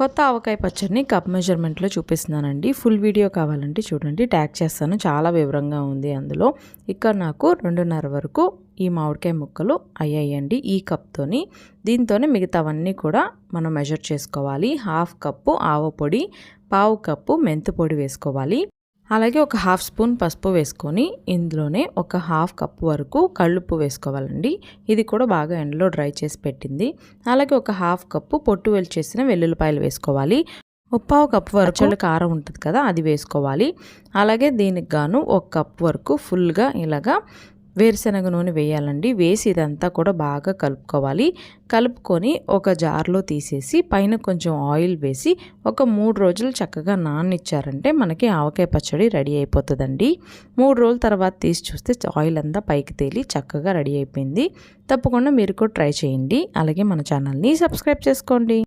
కొత్త ఆవకాయ పచ్చడిని కప్ మెజర్మెంట్లో చూపిస్తున్నానండి. ఫుల్ వీడియో కావాలంటే చూడండి. ట్యాగ్ చేస్తాను. చాలా వివరంగా ఉంది అందులో. ఇక్కడ నాకు రెండున్నర వరకు ఈ మామిడికాయ ముక్కలు అయ్యాయండి. ఈ కప్తోని దీంతోనే మిగతావన్నీ కూడా మనం మెజర్ చేసుకోవాలి. హాఫ్ కప్పు ఆవ పొడి పావు కప్పు మెంతు పొడి వేసుకోవాలి. అలాగే ఒక హాఫ్ స్పూన్ పసుపు వేసుకొని ఇందులోనే ఒక హాఫ్ కప్ వరకు కళ్ళుప్పు వేసుకోవాలండి. ఇది కూడా బాగా ఎండలో డ్రై చేసి పెట్టింది. అలాగే ఒక హాఫ్ కప్పు పొట్టు వెలు చేసిన వెల్లుల్లిపాయలు వేసుకోవాలి. ముప్పావు కప్పు వరకు చల్ల కారం ఉంటుంది కదా అది వేసుకోవాలి. అలాగే దీనికి గాను ఒక కప్ వరకు ఫుల్గా ఇలాగా వేరుశనగ నూనె వేయాలండి. వేసి ఇదంతా కూడా బాగా కలుపుకోవాలి. కలుపుకొని ఒక జార్లో తీసేసి పైన కొంచెం ఆయిల్ వేసి ఒక మూడు రోజులు చక్కగా నాన్నిచ్చారంటే మనకి ఆవకాయ పచ్చడి రెడీ అయిపోతుందండి. మూడు రోజుల తర్వాత తీసి చూస్తే ఆయిల్ అంతా పైకి తేలి చక్కగా రెడీ అయిపోయింది. తప్పకుండా మీరు కూడా ట్రై చేయండి. అలాగే మన ఛానల్ని సబ్స్క్రైబ్ చేసుకోండి.